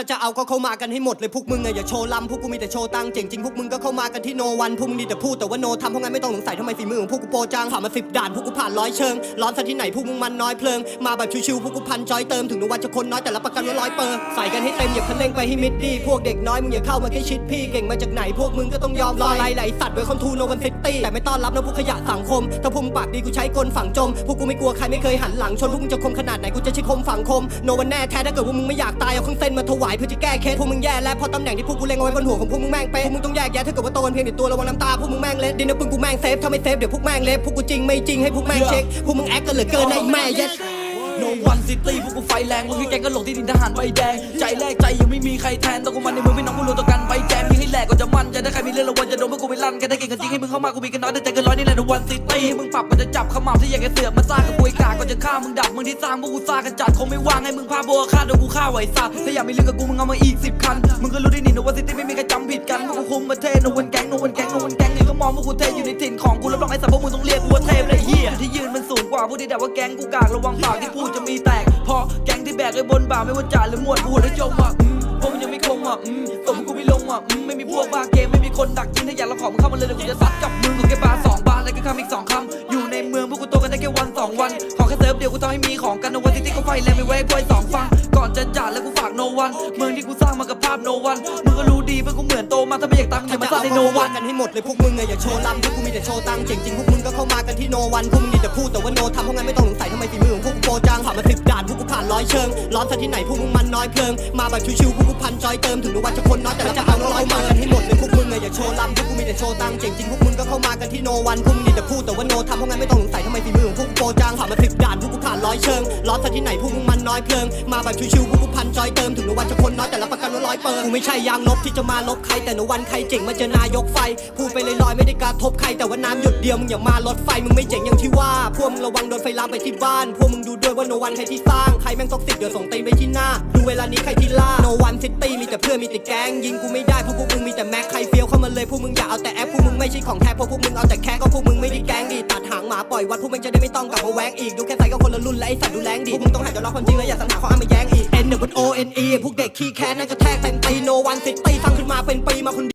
ถ้าจะเอาก็เข้ามากันให้หมดเลยพวกมึงอะอย่าโชว์ลำพวกกูมีแต่โชว์ตังเจ๋งจริงพวกมึงก็เข้ามากันที่โนวันพวกมึงดีแต่พูดแต่ว่าโนทำเพราะงั้นไม่ต้องสงสัยทำไมฝีมือของพวกกูโปรจังผ่านมาสิบด่านพวกกูผ่านร้อยเชิงร้อนซะที่ไหนพวกมึงมันน้อยเพลิงมาแบบชิวๆพวกกูพันจอยเติมถึงโนวันจะคนน้อยแต่รับประกันว่าร้อยเปอร์ใส่กันให้เต็มอย่าคันเร่งไปให้มิดดีพวกเด็กน้อยมึงอย่าเข้ามาใกล้ชิดพี่เก่งมาจากไหนพวกมึงก็ต้องยอมรอไล่ไหลสัตว์ไว้คอนทูโนวันซิตี้แต่ไม่ต้อนรับนะพวกขยะสังคมถ้าพวกมึงปากดีกูใช้กลฝังจมพวกกูไม่กลัวใครไม่เคยหันหลังชนพวกมึงจะคมขนาดไหนกูจะใช้คมฝังคมโนวันแน่แท้ถ้าเกิดว่ามึงไม่อยากตายเอาเครื่องเส้นมาถวายเพื่อจะแก้เคสพวกมึงแย่แล้วพอตำแหน่งที่พวกกูเล็งเอาไว้บนหัวของพวกมึงแม่งเป๊ะพวกมึงต้องแยกแยะถ้าเกิดว่าโตกันเพียงแต่ตัวระวังน้ำตาพวกมึงแม่งเละดินน้ำปึงกูแม่งเซฟถ้าไม่เซฟเดี๋ยวพวกแม่งเละพวกกูจริงไม่จริงให้พวกแม่งเช็คพวกมึงแอคกันเหลือเกินไอ้แม่เย็ดโนวันซิตี้พวกกูไฟแรงมึงคือแกงก็หลงที่ดินทหารใบแดง ใจแรกใจยังไม่มีใครแทนแต่กูมันในมือพี่น้องกูรู้ต่อกันใบแจมยิงให้แล ดนกันแค่ได้เก่งกันจริงให้มึงเข้ามากูมีกันน้อยแต่ใจกันร้อยนี่แหละโนวันซิตี้มึงปรับก็จะจับขมำที่อยากจะเสือกมาสร้างกับกูไอ้กากก็จะฆ่ามึงดับมึงที่สร้างพวกกูสร้างกันจัดคงไม่ว่างให้มึงพาโบฆ่าโดนกูฆ่าไหวสัตว์ถ้าอยากมีเรื่องกับกูมึงเอามาอีกสิบคันมึงก็รู้ไดีนี่โนวันซิตี้ไม่มีใครจำผิดกันพวกกูคุมประเทศโนวันแก๊งโนวันแก๊งโนวันแก๊งนี่ก็มองพวกกูเทอยู่ในถิ่นของกูรับรองไอ้สัตว์พวกมึงต้องเรียกกูว่าเทพเลยเฮียที่ยืนมันสูงกว่าพวกที่ด่าว่าแก๊งกูกากระวังปากที่พูดจะมีแตกเพราะแก๊งที่แบกไอ้บนบ่าไม่ว่าจ่าหรือหมวดกูหัวและจมอะ พวกมึงยังไม่คงอะอืมตบพวกกูไม่ลงอะอืมไม่มีพวกบ้าเกมไม่มีคนดักยิงถ้าอยากลองของมึงเข้ามาเลยเดี๋ยวกูจะซัดกับมึงกูแค่บาสองบาทแล้วก็คำอีกสองคำอยู่ในเมืองพวกกูโตกันได้แค่วันสองวัน ขอแค่เซิร์ฟเดียวกูทำให้มีของกันโนวันที่ที่เขาไฟแรงไม่ไว้กล้วยสองฟังก่อนจะจ่าแล้วกูฝากโนวันเมืองที่กูสร้างมากับภาพโนวันมึงก็รู้ดีเพื่อนกูเหมือนโตมาถ้าไม่อยากตังค์อย่ามาสร้างในโนวันกันให้หมดเลยพวกมึงอะอย่าโชว์ลำพวกกูมีแต่โชว์ตังค์เจ๋งจริงพวกมึงก็เข้ามากันที่โนวันพวกมึงดีแต่พูดแต่ว่าโนทำเพราะงั้นไม่ต้องสงสัยทำไมฝีมือของพวกกูโปรจังผ่านมาสิบ ร้อยเชิง ร้อนซะที่ไหนพวกมึงมันน้อยเพลิง มาแบบชิวๆพวกกูพันจอยเติมถึงโนวันจะคนน้อยแต่จะเอาเรามากันให้หมดเลยพวกมึงอะอย่าโชว์ลำพวกกูมีแต่โชว์ตังเจ๋งจริงพวกมึงก็เข้ามากันที่โนวันพวกมึงดีแต่พูดแต่ว่าโนทำเพราะงั้นไม่ต้องสงสัยทำไมฝีมือของพวกโปรจังผ่านมาสิบด่านพวกกูผ่านร้อยเชิง ร้อนซะที่ไหนพวกมึงมันน้อยเพลิง มาแบบชิวๆพวกกูพันจอยเติมถึงโนวันจะ ร้อยเปอร์กูไม่ใช่ยางลบที่จะมาลบใครแต่โนวันใครเจ๋งมาเจอนายกไฟพูดไปลอยๆไม่ได้กระทบใครแต่ว่าน้ำหยดเดียวมึงอย่ามารถไฟมึงไม่เจ๋งอย่างที่ว่าพวกมึงระวังโดนไฟลามไปที่บ้านพวกมึงดูด้วยว่าโนวันใครที่สร้างใครแม่งตกสิบเดี๋ยวส่งตีนไปที่หน้าดูเวลานี้ใครที่ล่าโนวันซิตี้มีแต่เพื่อนมีแต่แก๊งยิงกูไม่ได้เพราะพวกมึงมีแต่แม็กใครเฟี้ยวเข้ามาเลยพวกมึงอย่าเอาแต่แอปพวกมึงไม่ใช่ของแท้เพราะพวกมึงเอาแต่แค่ก็พวกมึงไม่ได้แก๊งดีตัดหางหมาปล่อยวัดพวกมึงจะได้ไม่ต้องกลับมาแว้งอีกดูแค่ไซก็คนละรุ่นและไอสัตว์ดูแรงดีพวกมึงต้องหัดยอมรับความจริงและอย่าสัญหาข้ออ้างมาแย้งอีก N W O N E พวกเด็กขี้แค้นน่างขึ้ Yan pa'y makundi